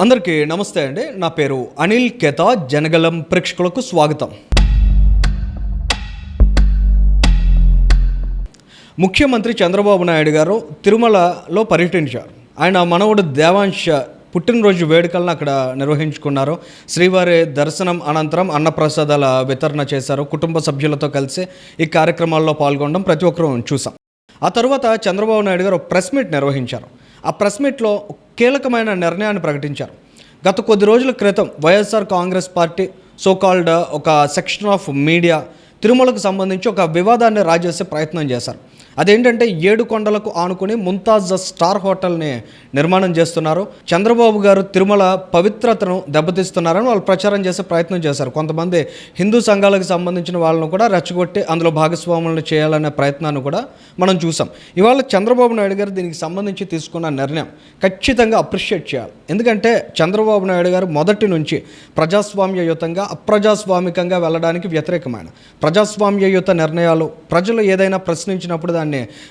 అందరికీ నమస్తే అండి. నా పేరు అనిల్ కేతా. జనగలం ప్రేక్షకులకు స్వాగతం. ముఖ్యమంత్రి చంద్రబాబు నాయుడు గారు తిరుమలలో పర్యటించారు. ఆయన మనవడు దేవాంశ పుట్టినరోజు వేడుకలను అక్కడ నిర్వహించుకున్నారు. శ్రీవారి దర్శనం అనంతరం అన్నప్రసాదాల వితరణ చేశారు. కుటుంబ సభ్యులతో కలిసి ఈ కార్యక్రమాల్లో పాల్గొనడం ప్రతి ఒక్కరూ చూసాం ఆ తర్వాత చంద్రబాబు నాయుడు గారు ప్రెస్ మీట్ నిర్వహించారు. ఆ ప్రెస్ మీట్లో కీలకమైన నిర్ణయాన్ని ప్రకటించారు. గత కొద్ది రోజుల క్రితం YSR Congress party so called ఒక సెక్షన్ ఆఫ్ మీడియా తిరుమలకు సంబంధించి ఒక వివాదాన్ని రాజేసే ప్రయత్నం చేశారు. అదేంటంటే ఏడు కొండలకు ఆనుకుని ముంతాజ్ స్టార్ హోటల్ని నిర్మాణం చేస్తున్నారు. చంద్రబాబు గారు తిరుమల పవిత్రతను దెబ్బతీస్తున్నారని వాళ్ళు ప్రచారం చేసే ప్రయత్నం చేశారు. కొంతమంది హిందూ సంఘాలకు సంబంధించిన వాళ్ళను కూడా రెచ్చగొట్టి అందులో భాగస్వాములను చేయాలనే ప్రయత్నాన్ని కూడా మనం చూసాం. ఇవాళ చంద్రబాబు నాయుడు గారు దీనికి సంబంధించి తీసుకున్న నిర్ణయం ఖచ్చితంగా అప్రిషియేట్ చేయాలి. ఎందుకంటే చంద్రబాబు నాయుడు గారు మొదటి నుంచి ప్రజాస్వామ్యయుతంగా అప్రజాస్వామికంగా వెళ్ళడానికి వ్యతిరేకమైన ప్రజాస్వామ్యయుత నిర్ణయాలు ప్రజలు ఏదైనా ప్రశ్నించినప్పుడు దాన్ని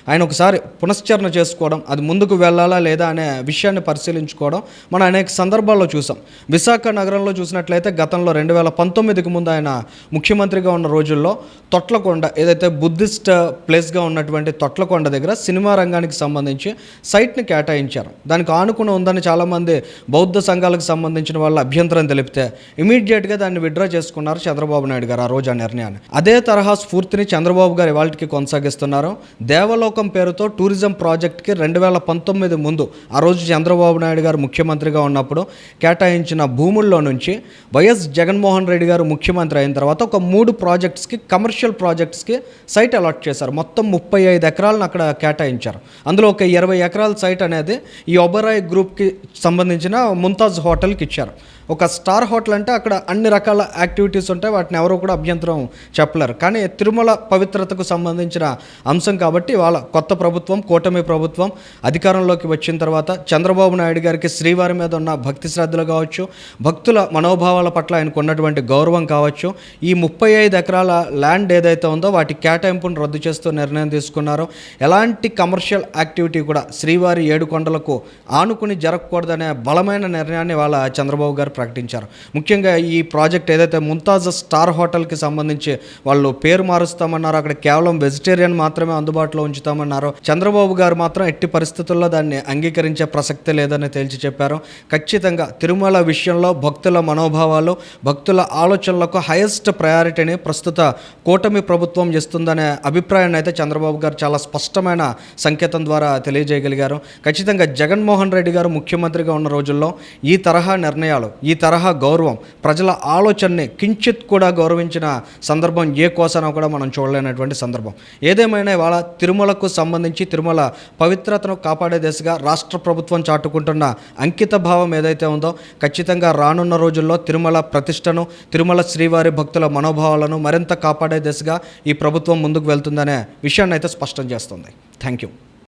ఆయన ఒకసారి పునశ్చరణ చేసుకోవడం అది ముందుకు వెళ్ళాలా లేదా అనే విషయాన్ని పరిశీలించుకోవడం మనం అనేక సందర్భాల్లో చూసాం. విశాఖ నగరంలో చూసినట్లయితే గతంలో రెండు వేల పంతొమ్మిదికి ముందు ఆయన ముఖ్యమంత్రిగా ఉన్న రోజుల్లో తొట్లకొండ ఏదైతే బుద్ధిస్ట్ ప్లేస్గా ఉన్నటువంటి తొట్లకొండ దగ్గర సినిమా రంగానికి సంబంధించి సైట్ని కేటాయించారు. దానికి ఆనుకుని ఉందని చాలామంది బౌద్ధ సంఘాలకు సంబంధించిన వాళ్ళ అభ్యంతరం తెలిపితే ఇమీడియట్గా దాన్ని విత్డ్రా చేసుకున్నారు చంద్రబాబు నాయుడు గారు ఆ రోజు ఆ నిర్ణయాన్ని. అదే తరహా స్ఫూర్తిని చంద్రబాబు గారు ఇవాళకి కొనసాగిస్తున్నారు. దేవలోకం పేరుతో టూరిజం ప్రాజెక్ట్కి రెండు వేల పంతొమ్మిది ముందు ఆ రోజు చంద్రబాబు నాయుడు గారు ముఖ్యమంత్రిగా ఉన్నప్పుడు కేటాయించిన భూముల్లో నుంచి వైఎస్ జగన్మోహన్ రెడ్డి గారు ముఖ్యమంత్రి అయిన తర్వాత ఒక మూడు ప్రాజెక్ట్స్కి కమర్షియల్ ప్రాజెక్ట్స్కి సైట్ అలాట్ చేశారు. మొత్తం ముప్పై ఐదు ఎకరాలను అక్కడ కేటాయించారు. అందులో ఒక ఇరవై ఎకరాల సైట్ అనేది ఈ ఒబరాయ్ గ్రూప్కి సంబంధించిన ముంతాజ్ హోటల్కి ఇచ్చారు. ఒక స్టార్ హోటల్ అంటే అక్కడ అన్ని రకాల యాక్టివిటీస్ ఉంటాయి. వాటిని ఎవరూ కూడా అభ్యంతరం చెప్పలేరు. కానీ తిరుమల పవిత్రతకు సంబంధించిన అంశం కాబట్టి వాళ్ళ కొత్త ప్రభుత్వం కూటమి ప్రభుత్వం అధికారంలోకి వచ్చిన తర్వాత చంద్రబాబు నాయుడు గారికి శ్రీవారి మీద ఉన్న భక్తి శ్రద్ధలు కావచ్చు భక్తుల మనోభావాల పట్ల ఆయనకు ఉన్నటువంటి గౌరవం కావచ్చు ఈ ముప్పై ఐదు ఎకరాల ల్యాండ్ ఏదైతే ఉందో వాటి కేటాయింపును రద్దు చేస్తూ నిర్ణయం తీసుకున్నారో. ఎలాంటి కమర్షియల్ యాక్టివిటీ కూడా శ్రీవారి ఏడు కొండలకు ఆనుకుని జరగకూడదనే బలమైన నిర్ణయాన్ని వాళ్ళ చంద్రబాబు గారు ప్రకటించారు. ముఖ్యంగా ఈ ప్రాజెక్ట్ ఏదైతే ముంతాజ్ స్టార్ హోటల్కి సంబంధించి వాళ్ళు పేరు మారుస్తామన్నారో అక్కడ కేవలం వెజిటేరియన్ మాత్రమే అందుబాటులో ఉంచుతామన్నారో చంద్రబాబు గారు మాత్రం ఎట్టి పరిస్థితుల్లో దాన్ని అంగీకరించే ప్రసక్తి లేదని తేల్చి చెప్పారు. ఖచ్చితంగా తిరుమల విషయంలో భక్తుల మనోభావాలు భక్తుల ఆలోచనలకు హైయెస్ట్ ప్రయారిటీని ప్రస్తుత కూటమి ప్రభుత్వం ఇస్తుందనే అభిప్రాయాన్ని అయితే చంద్రబాబు గారు చాలా స్పష్టమైన సంకేతం ద్వారా తెలియజేయగలిగారు. ఖచ్చితంగా జగన్మోహన్ రెడ్డి గారు ముఖ్యమంత్రిగా ఉన్న రోజుల్లో ఈ తరహా నిర్ణయాలు ఈ తరహా గౌరవం ప్రజల ఆలోచనని కించిత్ కూడా గౌరవించిన సందర్భం ఏ కోసనో కూడా మనం చూడలేనటువంటి సందర్భం. ఏదేమైనా ఇవాళ తిరుమలకు సంబంధించి తిరుమల పవిత్రతను కాపాడే దిశగా రాష్ట్ర ప్రభుత్వం చాటుకుంటున్న అంకిత భావం ఏదైతే ఉందో ఖచ్చితంగా రానున్న రోజుల్లో తిరుమల ప్రతిష్టను తిరుమల శ్రీవారి భక్తుల మనోభావాలను మరింత కాపాడే దిశగా ఈ ప్రభుత్వం ముందుకు వెళ్తుందనే విషయాన్ని అయితే స్పష్టం చేస్తుంది. Thank you